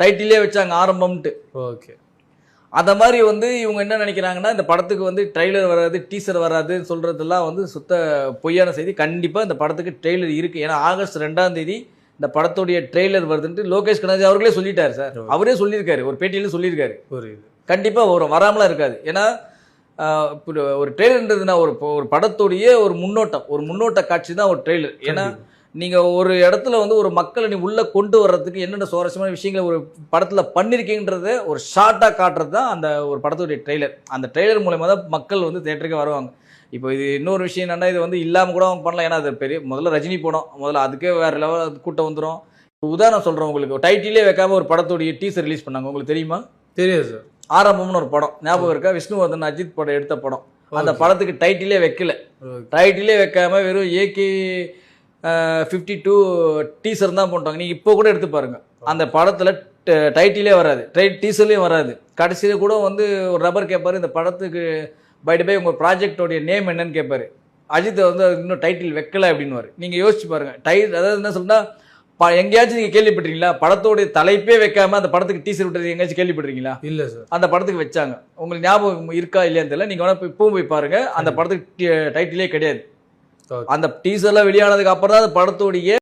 டைட்டிலே வச்சாங்க ஆரம்பம்ட்டு. ஓகே. அந்த மாதிரி வந்து இவங்க என்ன நினைக்கிறாங்கன்னா இந்த படத்துக்கு வந்து ட்ரெய்லர் வராது டீசர் வராதுன்னு சொல்றதெல்லாம் வந்து சுத்த பொய்யான செய்தி. கண்டிப்பா இந்த படத்துக்கு ட்ரெய்லர் இருக்கு. ஏன்னா ஆகஸ்ட் ரெண்டாம் தேதி இந்த படத்துடைய ட்ரெய்லர் வருதுன்ட்டு லோகேஷ் கனகராஜ் அவர்களே சொல்லிட்டாரு சார். அவரே சொல்லியிருக்காரு. ஒரு பேட்டியில சொல்லியிருக்காரு. புரியுது. கண்டிப்பா வரும். வராமலாம் இருக்காது. ஏன்னா ஒரு ட்ரெய்லர்ன்றதுனா ஒரு ஒரு படத்துடைய ஒரு முன்னோட்டம். ஒரு முன்னோட்ட காட்சி தான் ஒரு ட்ரெய்லர் ஏன்னா நீங்க ஒரு இடத்துல வந்து ஒரு மக்களை நீ உள்ள கொண்டு வர்றதுக்கு என்னென்ன சுவாரஸ்யமான விஷயங்களை ஒரு படத்துல பண்ணிருக்கீங்கன்றத ஒரு ஷார்ட்டா காட்டுறது தான் அந்த ஒரு படத்துடைய ட்ரெய்லர் அந்த ட்ரெய்லர் மூலயமா தான் மக்கள் வந்து தேட்டருக்கு வருவாங்க. இப்போ இது இன்னொரு விஷயம் என்னன்னா இது வந்து இல்லாம கூட அவங்க பண்ணலாம். ஏன்னா அது பெரிய முதல்ல ரஜினி படம் முதல்ல அதுக்கே வேற லெவல் கூட்டம் வந்துடும் உதாரணம் சொல்றேன் உங்களுக்கு. டைட்டிலே வைக்காம ஒரு படத்துடைய டீசர் ரிலீஸ் பண்ணாங்க. உங்களுக்கு தெரியுமா? தெரியாது சார் ஆரம்பம்னு ஒரு படம். ஞாபகம் இருக்கா? விஷ்ணுவர்தன் அஜித் படம் எடுத்த படம். அந்த. படத்துக்கு டைட்டிலே வைக்கல. டைட்டிலே வைக்காம வெறும் ஏகே ஃபிஃப்டி டூ டீசர் தான் போட்டாங்க. நீங்க இப்போ கூட எடுத்து பாருங்க. அந்த படத்துல டைட்டிலே வராது. டை டீசர்லேயும் வராது. கடைசியில் கூட வந்து ஒரு ரப்பர் கேட்பாரு இந்த படத்துக்கு பை பை உங்க ப்ராஜெக்டோடைய நேம் என்னன்னு கேட்பாரு அஜித் வந்து இன்னும் டைட்டில் வைக்கல அப்படின்னுவாரு. நீங்க யோசிச்சு பாருங்க. டை அதாவது என்ன சொல்றா ப எங்கேயாச்சும் நீங்க கேள்விப்பட்டிருக்கீங்களா? படத்தோடைய தலைப்பே வைக்காம அந்த படத்துக்கு டீசர் விட்டது எங்கேயாச்சும் கேள்விப்பட்டிருக்கீங்களா? இல்ல சார் அந்த படத்துக்கு வச்சாங்க. உங்களுக்கு ஞாபகம் இருக்கா இல்லையான்னு தெரியல. நீங்க வேணா போய் இப்பவும் போய் பாருங்க. அந்த படத்துக்கு டைட்டிலே கிடையாது. அந்த டீசர்லாம் வெளியானதுக்கு அப்புறம் தான் அந்த படத்துடைய